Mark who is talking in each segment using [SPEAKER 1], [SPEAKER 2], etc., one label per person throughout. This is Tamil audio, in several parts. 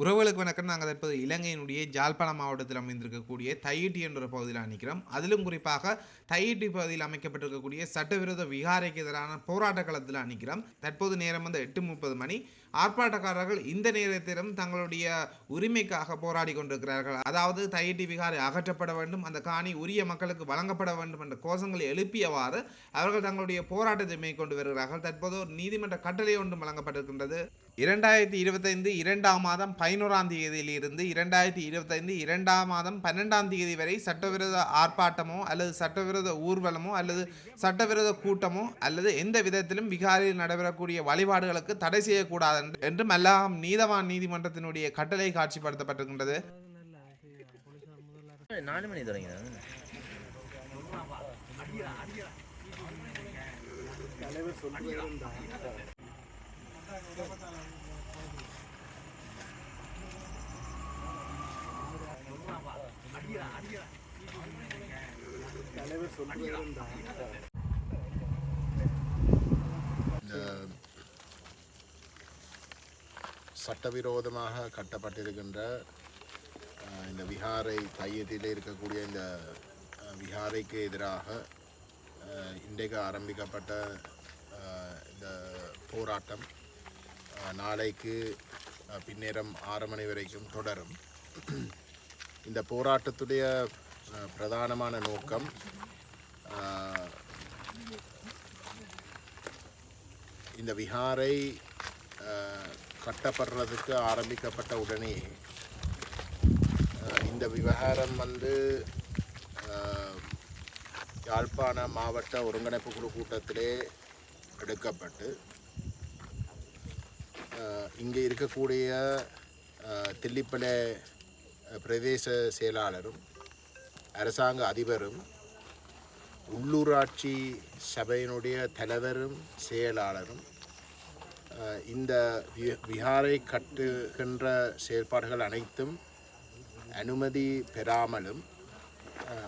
[SPEAKER 1] உறவுகளுக்கு வணக்கம். நாங்கள் தற்போது இலங்கையினுடைய ஜாழ்ப்பாணம் மாவட்டத்தில் அமைந்திருக்கக்கூடிய தையிட்டி என்ற பகுதியில் நிற்கிறோம் அதிலும் குறிப்பாக தையிட்டி பகுதியில் அமைக்கப்பட்டிருக்கக்கூடிய சட்டவிரோத விகாரைக்கு எதிரான போராட்ட களத்தில் நிற்கிறோம் தற்போது நேரம் வந்து எட்டு முப்பது மணி. ஆர்ப்பாட்டக்காரர்கள் இந்த நேரத்திலும் தங்களுடைய உரிமைக்காக போராடி கொண்டிருக்கிறார்கள். அதாவது தையிட்டி விகாரை அகற்றப்பட வேண்டும் அந்த காணி உரிய மக்களுக்கு வழங்கப்பட வேண்டும் என்ற கோஷங்களை எழுப்பியவாறு அவர்கள் தங்களுடைய போராட்டத்தை மேற்கொண்டு வருகிறார்கள். தற்போது ஒரு நீதிமன்ற கட்டளை ஒன்றும் வழங்கப்பட்டிருக்கின்றது. இரண்டாயிரத்தி இருபத்தைந்து இரண்டாம் மாதம் பதினோராம் தேதியிலிருந்து இரண்டாயிரத்தி இருபத்தைந்து இரண்டாம் மாதம் பன்னெண்டாம் தேதி வரை சட்டவிரோத ஆர்ப்பாட்டமோ அல்லது சட்டவிரோத ஊர்வலமோ அல்லது சட்டவிரோத கூட்டமோ அல்லது எந்த விதத்திலும் விகாரியில் நடைபெறக்கூடிய வழிபாடுகளுக்கு தடை செய்யக்கூடாது என்று- என்றும் எல்லாம் நீதவான் நீதிமன்றத்தினுடைய கட்டளை காட்சிப்படுத்தப்பட்டிருக்கின்றது.
[SPEAKER 2] நாலு மணி தொடங்கினாங்க
[SPEAKER 3] இந்த சட்டவிரோதமாக கட்டப்பட்டிருக்கின்ற இந்த விஹாரை கையெட்டில் இருக்கக்கூடிய இந்த விஹாரைக்கு எதிராக இன்றைக்கு ஆரம்பிக்கப்பட்ட இந்த போராட்டம். நாளைக்கு பின்னேரம் ஆறு மணி வரைக்கும் தொடரும். இந்த போராட்டத்துடைய பிரதானமான நோக்கம் இந்த விஹாரை கட்டப்படுறதுக்கு ஆரம்பிக்கப்பட்ட உடனே இந்த விவகாரம் வந்து யாழ்ப்பாண மாவட்ட ஒருங்கிணைப்பு குழு கூட்டத்திலே எடுக்கப்பட்டு இங்கே இருக்கக்கூடிய அஹ், தில்லிப்பளை பிரதேச செயலாளரும் அரசாங்க அதிபரும் உள்ளூராட்சி சபையினுடைய தலைவரும் செயலாளரும் இந்த விஹாரை கட்டுகின்ற செயல்பாடுகள் அனைத்தும் அனுமதி பெறாமலும்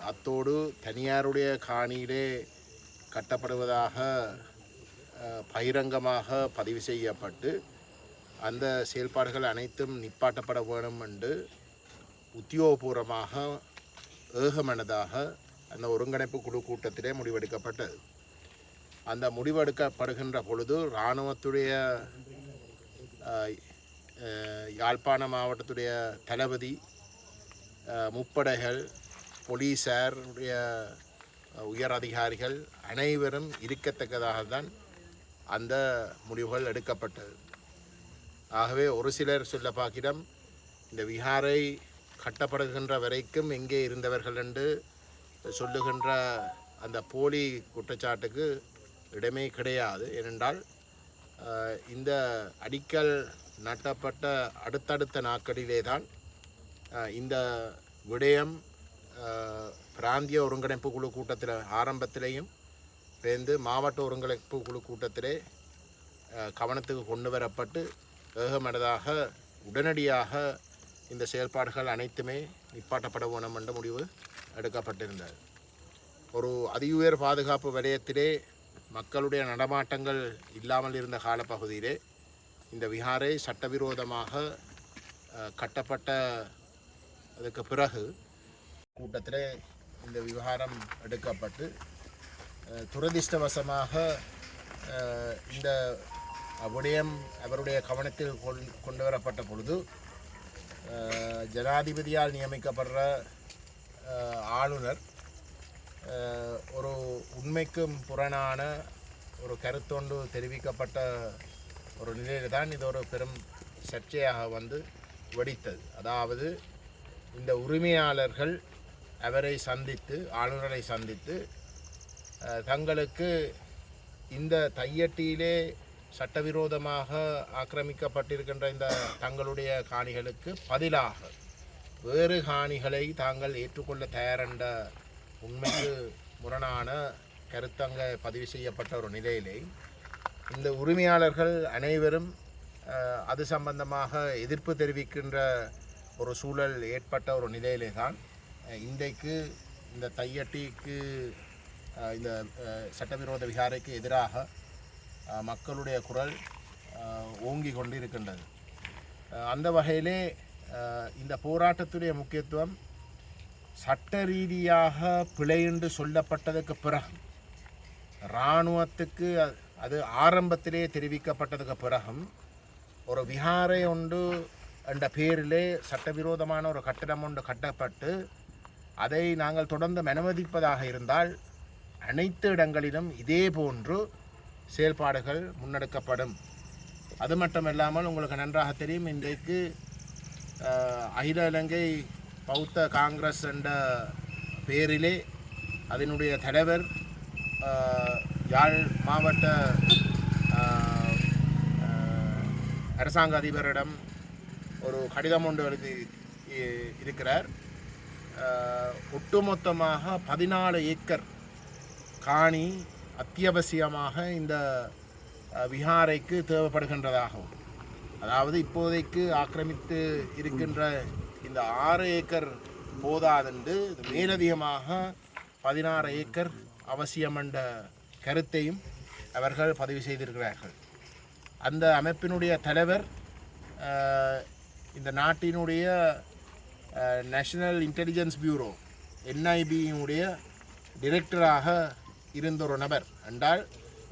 [SPEAKER 3] அத்தோடு தனியாருடைய காணியிலே கட்டப்படுவதாக பகிரங்கமாக பதிவு செய்யப்பட்டு அந்த செயல்பாடுகள் அனைத்தும் நிப்பாட்டப்பட வேண்டும் என்று உத்தியோகபூர்வமாக ஏகமனதாக அந்த ஒருங்கிணைப்பு குழு கூட்டத்திலே முடிவெடுக்கப்பட்டது. அந்த முடிவெடுக்கப்படுகின்ற பொழுது இராணுவத்துடைய யாழ்ப்பாண மாவட்டத்துடைய தளபதி முப்படைகள் போலீஸாருடைய உயர் அதிகாரிகள் அனைவரும் இருக்கத்தக்கதாக தான் அந்த முடிவுகள் எடுக்கப்பட்டது. ஆகவே ஒரு சிலர் சொல்ல பார்க்கிடம் இந்த விஹாரை கட்டப்படுகின்ற வரைக்கும் எங்கே இருந்தவர்கள் என்று சொல்லுகின்ற அந்த போலி குற்றச்சாட்டுக்கு இடமே கிடையாது. ஏனென்றால் இந்த அடிக்கல் நாட்டப்பட்ட அடுத்தடுத்த நாட்களிலே தான் இந்த விடயம் பிராந்திய ஒருங்கிணைப்பு குழு கூட்டத்தில் ஆரம்பத்திலேயும் சேர்ந்து மாவட்ட ஒருங்கிணைப்பு குழு கூட்டத்திலே கவனத்துக்கு கொண்டு வரப்பட்டு ஏகமனதாக உடனடியாக இந்த செயல்பாடுகள் அனைத்துமே நிப்பாட்டப்பட வேணும் என்ற முடிவு எடுக்கப்பட்டிருந்தது. ஒரு அதியுயர் பாதுகாப்பு வலயத்திலே மக்களுடைய நடமாட்டங்கள் இல்லாமல் இருந்த காலப்பகுதியிலே இந்த விஹாரை சட்டவிரோதமாக கட்டப்பட்ட அதுக்கு பிறகு கூட்டத்திலே இந்த விவகாரம் எடுக்கப்பட்டு துரதிர்ஷ்டவசமாக இந்த விடயம் அவருடைய கவனத்தில் கொண்- கொண்டு வரப்பட்ட பொழுது ஜனாதிபதியால் நியமிக்கப்படுற ஆளுநர் ஒரு உண்மைக்கும் புறனான ஒரு கருத்தொண்டு தெரிவிக்கப்பட்ட ஒரு நிலையில் தான் இது ஒரு பெரும் சர்ச்சையாக வந்து வெடித்தது. அதாவது இந்த உரிமையாளர்கள் அவரை சந்தித்து ஆளுநரை சந்தித்து தங்களுக்கு இந்த தையட்டியிலே சட்டவிரோதமாக ஆக்கிரமிக்கப்பட்டிருக்கின்ற இந்த தங்களுடைய காணிகளுக்கு பதிலாக வேறு காணிகளை தாங்கள் ஏற்றுக்கொள்ள தயாரென்ற உண்மைக்கு முரணான கருத்தங்க பதிவு செய்யப்பட்ட ஒரு நிலையிலே இந்த உரிமையாளர்கள் அனைவரும் அது சம்பந்தமாக எதிர்ப்பு தெரிவிக்கின்ற ஒரு சூழல் ஏற்பட்ட ஒரு நிலையிலே தான் இன்றைக்கு இந்த தையட்டிக்கு இந்த சட்டவிரோத விகாரைக்கு எதிராக மக்களுடைய குரல் ஓங்கி கொண்டிருக்கின்றது. அந்த வகையிலே இந்த போராட்டத்துடைய முக்கியத்துவம் சட்ட ரீதியாக பிழை என்று சொல்லப்பட்டதுக்கு பிறகு இராணுவத்துக்கு அது ஆரம்பத்திலே தெரிவிக்கப்பட்டதுக்கு பிறகும் ஒரு விஹாரை ஒன்று என்ற பேரிலே சட்டவிரோதமான ஒரு கட்டிடம் ஒன்று கட்டப்பட்டு அதை நாங்கள் தொடர்ந்து அனுமதிப்பதாக இருந்தால் அனைத்து இடங்களிலும் இதே போன்று செயல்பாடுகள் முன்னெடுக்கப்படும். அது மட்டும் இல்லாமல் உங்களுக்கு நன்றாக தெரியும் இன்றைக்கு அகில இலங்கை பௌத்த காங்கிரஸ் என்ற பேரிலே அதனுடைய தலைவர் யாழ் மாவட்ட அரசாங்க அதிபரிடம் ஒரு கடிதம் ஒன்று எழுதி இருக்கிறார். ஒட்டுமொத்தமாக பதினாலு ஏக்கர் காணி அத்தியாவசியமாக இந்த விஹாரைக்கு தேவைப்படுகின்றதாகும் அதாவது இப்போதைக்கு ஆக்கிரமித்து இருக்கின்ற இந்த ஆறு ஏக்கர் போதாதென்று மேலதிகமாக பதினாறு ஏக்கர் அவசியம் என்ற கருத்தையும் அவர்கள் பதிவு செய்திருக்கிறார்கள். அந்த அமைப்பினுடைய தலைவர் இந்த நாட்டினுடைய நேஷனல் இன்டெலிஜென்ஸ் பியூரோ என்ஐபியினுடைய டிரெக்டராக இருந்த ஒரு நபர். என்றால்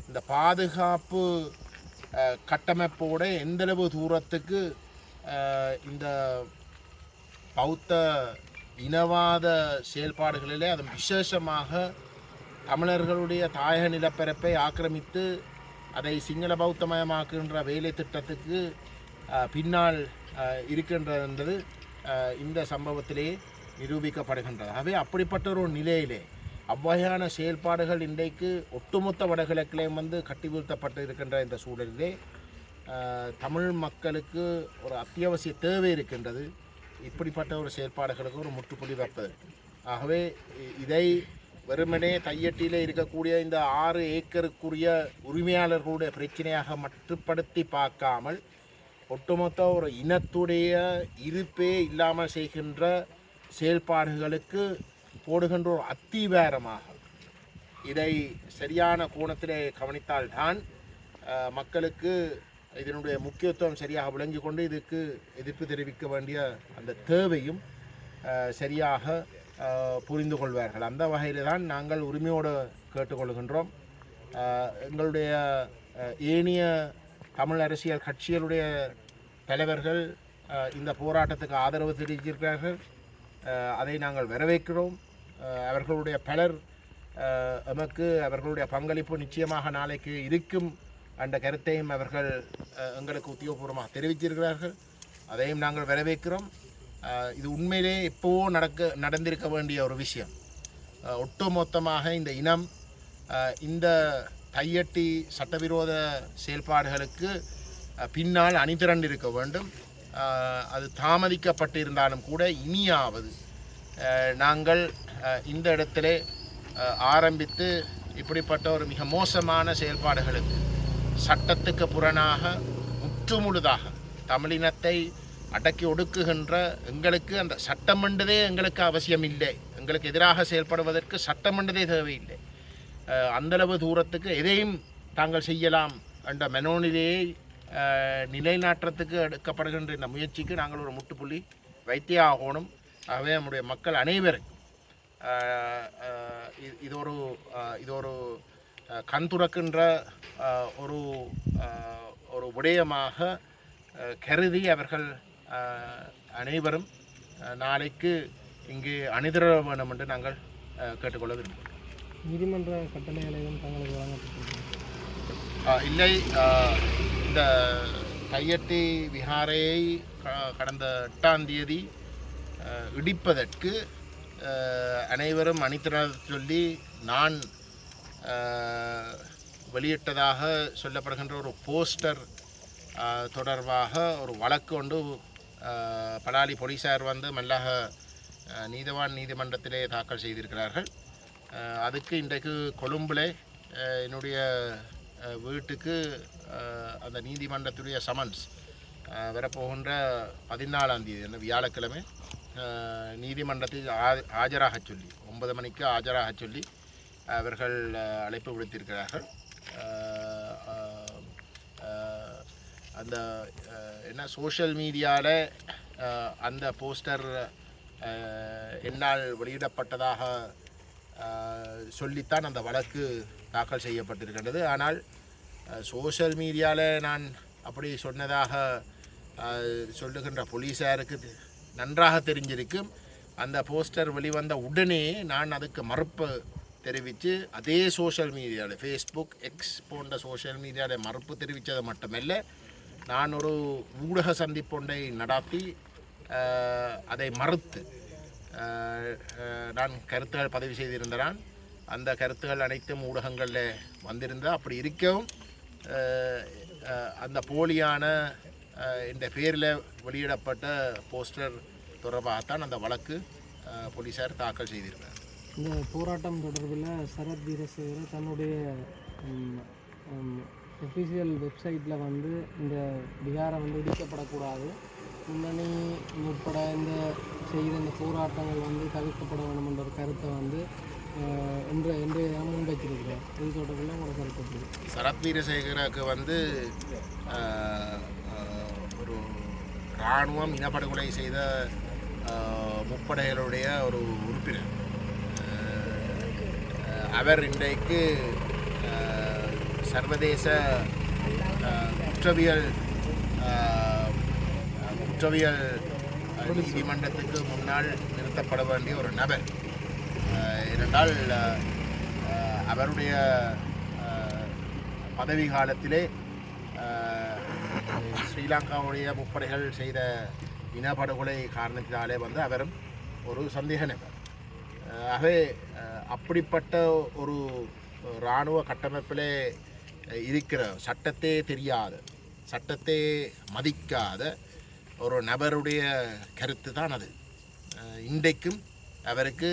[SPEAKER 3] இந்த பாதுகாப்பு கட்டமைப்போட எந்தளவு தூரத்துக்கு இந்த பௌத்த இனவாத செயல்பாடுகளிலே அது விசேஷமாக தமிழர்களுடைய தாயக நிலப்பரப்பை ஆக்கிரமித்து அதை சிங்கள பௌத்தமயமாக்குகின்ற வேலை திட்டத்துக்கு பின்னால் இருக்கின்றது இந்த சம்பவத்திலே நிரூபிக்கப்படுகின்றது. ஆகவே அப்படிப்பட்ட ஒரு நிலையிலே அவ்வகையான செயல்பாடுகள் இன்றைக்கு ஒட்டுமொத்த வடகிழக்கிலையும் வந்து கட்டி வீழ்த்தப்பட்டு இருக்கின்ற இந்த சூழலிலே தமிழ் மக்களுக்கு ஒரு அத்தியாவசிய தேவை இருக்கின்றது. இப்படிப்பட்ட ஒரு செயல்பாடுகளுக்கு ஒரு முற்றுப்புள்ளி வைப்பது. ஆகவே இதை வெறுமனே தையட்டியில் இருக்கக்கூடிய இந்த ஆறு ஏக்கருக்குரிய உரிமையாளர்களுடைய பிரச்சனையாக மட்டுப்படுத்தி பார்க்காமல் ஒட்டுமொத்த ஒரு இனத்துடைய இருப்பே இல்லாமல் செய்கின்ற செயல்பாடுகளுக்கு போடுகின்ற ஒரு இதை சரியான கோணத்திலே கவனித்தால்தான் மக்களுக்கு இதனுடைய முக்கியத்துவம் சரியாக விளங்கி கொண்டு இதுக்கு எதிர்ப்பு தெரிவிக்க வேண்டிய அந்த தேவையும் சரியாக புரிந்து கொள்வார்கள். அந்த வகையில் தான் நாங்கள் உரிமையோடு கேட்டுக்கொள்கின்றோம். எங்களுடைய ஏனிய ஏனைய தமிழ் அரசியல் கட்சிகளுடைய தலைவர்கள் இந்த போராட்டத்துக்கு ஆதரவு தெரிவித்திருக்கிறார்கள். அதை நாங்கள் வரவேற்கிறோம். அவர்களுடைய பலர் எமக்கு அவர்களுடைய பங்களிப்பு நிச்சயமாக நாளைக்கு இருக்கும் என்ற கருத்தையும் அவர்கள் எங்களுக்கு உத்தியோகபூர்வமாக தெரிவித்திருக்கிறார்கள். அதையும் நாங்கள் வரவேற்கிறோம். இது உண்மையிலே எப்போவோ நடக்க நடந்திருக்க வேண்டிய ஒரு விஷயம். ஒட்டுமொத்தமாக இந்த இனம் இந்த கையட்டி சட்டவிரோத செயல்பாடுகளுக்கு பின்னால் அணிதிரண்டிருக்க வேண்டும். அது தாமதிக்கப்பட்டிருந்தாலும் கூட இனியாவது நாங்கள் இந்த இடத்திலே ஆரம்பித்து இப்படிப்பட்ட ஒரு மிக மோசமான செயல்பாடுகளுக்கு சட்டத்துக்கு புறனாக முற்றுமுழுதாக தமிழினத்தை அடக்கி ஒடுக்குகின்ற எங்களுக்கு அந்த சட்டமன்றதே எங்களுக்கு அவசியம் இல்லை எங்களுக்கு எதிராக செயல்படுவதற்கு சட்டமன்றதே தேவையில்லை. அந்தளவு தூரத்துக்கு எதையும் தாங்கள் செய்யலாம் என்ற மனோநிலையை அஹ், நிலைநாட்டுறதுக்கு எடுக்கப்படுகின்ற இந்த முயற்சிக்கு நாங்கள் ஒரு முட்டுப்புள்ளி வைத்தே ஆகணும் ஆகவே நம்முடைய மக்கள் அனைவரும் இது- ஒரு இது ஒரு கண் துறக்கின்ற ஒரு ஒரு விடயமாக கருதி அவர்கள் அனைவரும் நாளைக்கு இங்கு அணிதிர வேண்டும் என்று நாங்கள் கேட்டுக்கொள்ள விரும்புகிறோம்.
[SPEAKER 2] நீதிமன்ற கட்டளைகளை தங்களுக்கு வழங்கப்பட்டிருக்கிறது.
[SPEAKER 3] இல்லை இந்த கையட்டி விஹாரையை க- கடந்த எட்டாம் தேதி இடிப்பதற்கு அனைவரும் அணிதிர சொல்லி நான் வெளியிட்டதாக சொல்லப்படுகின்ற ஒரு போஸ்டர் தொடர்பாக ஒரு வழக்கு ஒன்று பலாலி போலீஸார் வந்து மெல்லாக நீதவான் நீதிமன்றத்திலே தாக்கல் செய்திருக்கிறார்கள். அதுக்கு இன்றைக்கு கொழும்பில் என்னுடைய வீட்டுக்கு அந்த நீதிமன்றத்துடைய சமன்ஸ் வரப்போகின்ற பதினாலாம் தேதி அந்த வியாழக்கிழமை நீதிமன்றத்தில் ஆ- ஆஜராகச் சொல்லி ஒன்பது மணிக்கு ஆஜராகச் சொல்லி அவர்கள் அழைப்பு விடுத்திருக்கிறார்கள். அந்த என்ன சோஷியல் மீடியாவில் அந்த போஸ்டர் என்னால் வெளியிடப்பட்டதாக சொல்லித்தான் அந்த வழக்கு தாக்கல் செய்யப்பட்டிருக்கின்றது. ஆனால் சோஷியல் மீடியாவில் நான் அப்படி சொன்னதாக சொல்லுகின்ற போலீஸாருக்கு நன்றாக தெரிஞ்சிருக்கும் அந்த போஸ்டர் வெளிவந்த உடனே நான் அதுக்கு மறுப்பு தெரிவித்து அதே சோஷியல் மீடியாவில் ஃபேஸ்புக் எக்ஸ் போன்ற சோஷியல் மீடியாவில் மறுப்பு தெரிவித்தது மட்டுமல்ல நான் ஒரு ஊடக சந்திப்பொன்றை நடாத்தி அதை மறுத்து நான் கருத்துகள் பதிவு செய்திருந்தேன். அந்த கருத்துகள் அனைத்தும் ஊடகங்களில் வந்திருந்தால் அப்படி இருக்கவும் அந்த போலியான இந்த பேரில் வெளியிடப்பட்ட போஸ்டர் தொடர்பாகத்தான் அந்த வழக்கு போலீஸார் தாக்கல் செய்திருக்காங்க
[SPEAKER 2] இந்த போராட்டம் தொடர்பில் சரத் வீரசேகர தன்னுடைய ஒஃபிஷியல் வெப்சைட்டில் வந்து இந்த பிகாரை வந்து இடிக்கப்படக்கூடாது முன்னணி உட்பட இந்த செய்த இந்த போராட்டங்கள் வந்து தவிர்க்கப்பட வேண்டும் என்ற ஒரு கருத்தை வந்து என்று என்று முன்வைத்திருக்கிறேன் இது தொடர்பில் உங்களோட கருத்து
[SPEAKER 3] சரத் வீரசேகருக்கு வந்து ஒரு இராணுவம் இனப்படுகொலை செய்த முப்படைகளுடைய ஒரு உறுப்பினர். அவர் இன்றைக்கு சர்வதேச குற்றவியல் குற்றவியல் நீதிமன்றத்துக்கு முன்னால் நிறுத்தப்பட வேண்டிய ஒரு நபர். ஏனென்றால் அவருடைய பதவி காலத்திலே ஸ்ரீலங்காவுடைய முப்படைகள் செய்த இனப்படுகொலை காரணத்தினாலே வந்து அவரும் ஒரு சந்தேக நபர். ஆகவே அப்படிப்பட்ட ஒரு இராணுவ கட்டமைப்பிலே இருக்கிற சட்டத்தே தெரியாத சட்டத்தை மதிக்காத ஒரு நபருடைய கருத்து தான் அது இன்றைக்கும் அவருக்கு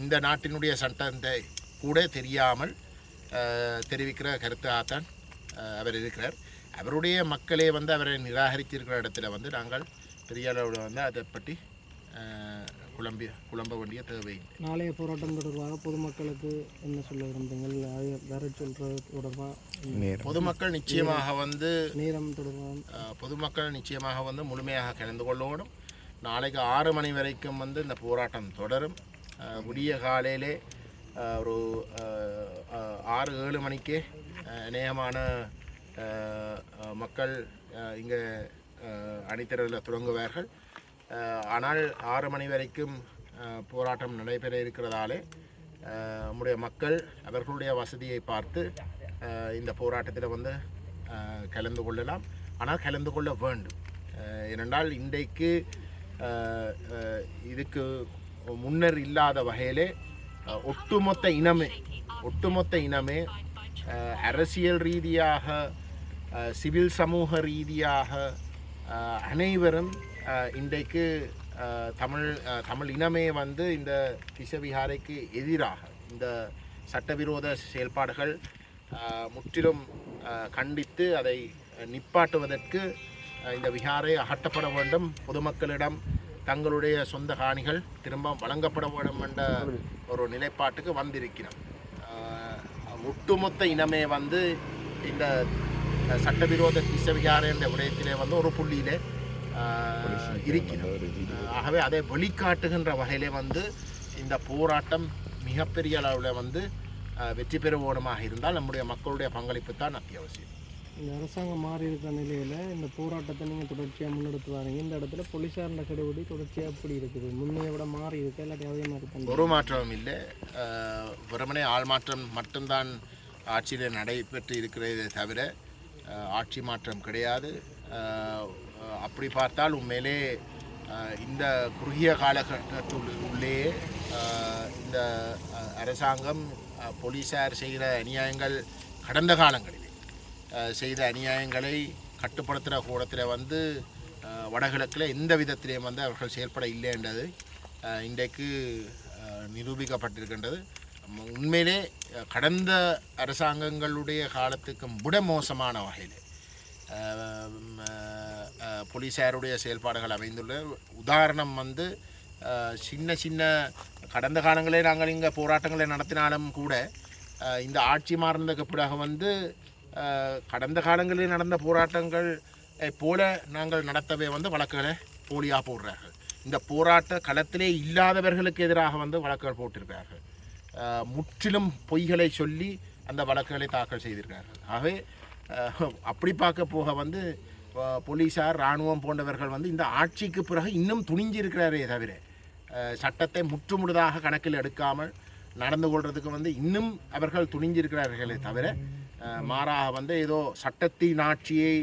[SPEAKER 3] இந்த நாட்டினுடைய சட்டத்தை கூட தெரியாமல் தெரிவிக்கிற கருத்தாகத்தான் அவர் இருக்கிறார். அவருடைய மக்களே வந்து அவரை நிராகரித்திருக்கிற இடத்துல வந்து நாங்கள் பெரிய அளவில் வந்து அதை பற்றி குழம்பி குழம்ப வேண்டிய தேவை
[SPEAKER 2] நாளைய போராட்டம் தொடர்பாக பொதுமக்களுக்கு என்ன சொல்ல விரும்புங்கள்? வர சொல்கிறது தொடர்பாக
[SPEAKER 3] பொதுமக்கள் நிச்சயமாக வந்து
[SPEAKER 2] நேரம் தொடர்பாக
[SPEAKER 3] பொதுமக்கள் நிச்சயமாக வந்து முழுமையாக கலந்து கொள்ளணும். நாளைக்கு ஆறு மணி வரைக்கும் வந்து இந்த போராட்டம் தொடரும். விடிய காலையிலே ஒரு ஆறு ஏழு மணிக்கே நேயமான அநேகமான மக்கள் இங்கே அணித்திரளில் தொடங்குவார்கள் ஆனால் ஆறு மணி வரைக்கும் போராட்டம் நடைபெற இருக்கிறதாலே நம்முடைய மக்கள் அவர்களுடைய வசதியை பார்த்து இந்த போராட்டத்தில் வந்து கலந்து கொள்ளலாம் ஆனால் கலந்து கொள்ள வேண்டும் ஏனென்றால் இன்றைக்கு இதுக்கு முன்னர் இல்லாத வகையிலே ஒட்டுமொத்த இனமே ஒட்டுமொத்த இனமே அரசியல் ரீதியாக சிவில் சமூக ரீதியாக அனைவரும் இன்றைக்கு தமிழ் தமிழ் இனமே வந்து இந்த திசவிகாரைக்கு எதிராக இந்த சட்டவிரோத செயல்பாடுகள் முற்றிலும் கண்டித்து அதை நிப்பாட்டுவதற்கு இந்த விகாரை அகற்றப்பட வேண்டும். பொதுமக்களிடம் தங்களுடைய சொந்த காணிகள் திரும்ப வழங்கப்பட வேண்டும் என்ற ஒரு நிலைப்பாட்டுக்கு வந்திருக்கிறோம். ஒட்டுமொத்த இனமே வந்து இந்த சட்டவிரோத திசவிகார என்ற விடயத்திலே வந்து ஒரு புள்ளியிலே அஹ், இருக்கிறோம். ஆகவே அதை வெளிக்காட்டுகின்ற வகையிலே வந்து இந்த போராட்டம் மிகப்பெரிய அளவில் வந்து வெற்றி பெறுவோனமாக இருந்தால் நம்முடைய மக்களுடைய பங்களிப்பு தான் அத்தியாவசியம்.
[SPEAKER 2] இந்த அரசாங்கம் மாறி இருக்கிற நிலையில் இந்த போராட்டத்தை நீங்கள் தொடர்ச்சியாக முன்னெடுத்து வரீங்க இந்த இடத்துல போலீஸாரில் கெடுபடி தொடர்ச்சியாக எப்படி இருக்குது? முன்னைய விட மாறி இருக்கு? இல்லாட்டி அதே மாதிரி
[SPEAKER 3] ஒரு மாற்றமும் இல்லை. வெறுமனே ஆள் மாற்றம் மட்டும்தான் ஆட்சியில் நடைபெற்று இருக்கிறதே தவிர ஆட்சி மாற்றம் கிடையாது. அப்படி பார்த்தால் உண்மையிலே இந்த குறுகிய காலகட்டத்துள் உள்ளேயே இந்த அரசாங்கம் போலீஸார் செய்கிற அநியாயங்கள் கடந்த காலங்களிலே செய்த அநியாயங்களை கட்டுப்படுத்துகிற கூடத்தில் வந்து வடகிழக்கில் எந்த விதத்திலையும் வந்து அவர்கள் செயல்பட இல்லை என்றது இன்றைக்கு நிரூபிக்கப்பட்டிருக்கின்றது. உண்மையிலே கடந்த அரசாங்கங்களுடைய காலத்துக்கும் விட மோசமான வகையில் போலீஸாருடைய செயல்பாடுகள் அமைந்துள்ள உதாரணம் வந்து சின்ன சின்ன கடந்த காலங்களே நாங்கள் இங்கே போராட்டங்களை நடத்தினாலும் கூட இந்த ஆட்சி மாறினதுக்கு பிறகு வந்து கடந்த காலங்களில் நடந்த போராட்டங்கள் போல நாங்கள் நடத்தவே வந்து வழக்குகளை போலியாக போடுறார்கள். இந்த போராட்ட களத்திலே இல்லாதவர்களுக்கு எதிராக வந்து வழக்குகள் போட்டிருக்கிறார்கள். முற்றிலும் பொய்களை சொல்லி அந்த வழக்குகளை தாக்கல் செய்திருக்கிறார்கள். ஆகவே அப்படி பார்க்க போக வந்து போலீஸார் இராணுவம் போன்றவர்கள் வந்து இந்த ஆட்சிக்கு பிறகு இன்னும் துணிஞ்சிருக்கிறாரே தவிர சட்டத்தை முற்றுமுழுதாக கணக்கில் எடுக்காமல் நடந்து கொள்றதுக்கு வந்து இன்னும் அவர்கள் துணிஞ்சிருக்கிறார்களே தவிர மாறாக வந்து ஏதோ சட்டத்தின் ஆட்சியை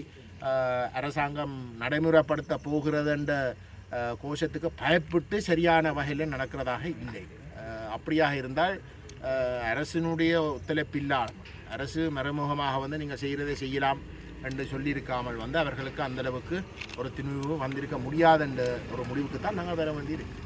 [SPEAKER 3] அரசாங்கம் நடைமுறைப்படுத்த போகிறது என்ற கோஷத்துக்கு பயப்பட்டு சரியான வகையில் நடக்கிறதாக இல்லை. அப்படியாக இருந்தால் அரசினுடைய ஒத்துழைப்பில்லாமல் அரசு மறைமுகமாக வந்து நீங்கள் செய்கிறதை செய்யலாம் என்று சொல்லியிருக்காமல் வந்து அவர்களுக்கு அந்த அளவுக்கு ஒரு திணிவு வந்திருக்க முடியாது என்ற ஒரு முடிவுக்கு தான் நாங்கள் வர வேண்டியிருக்கு.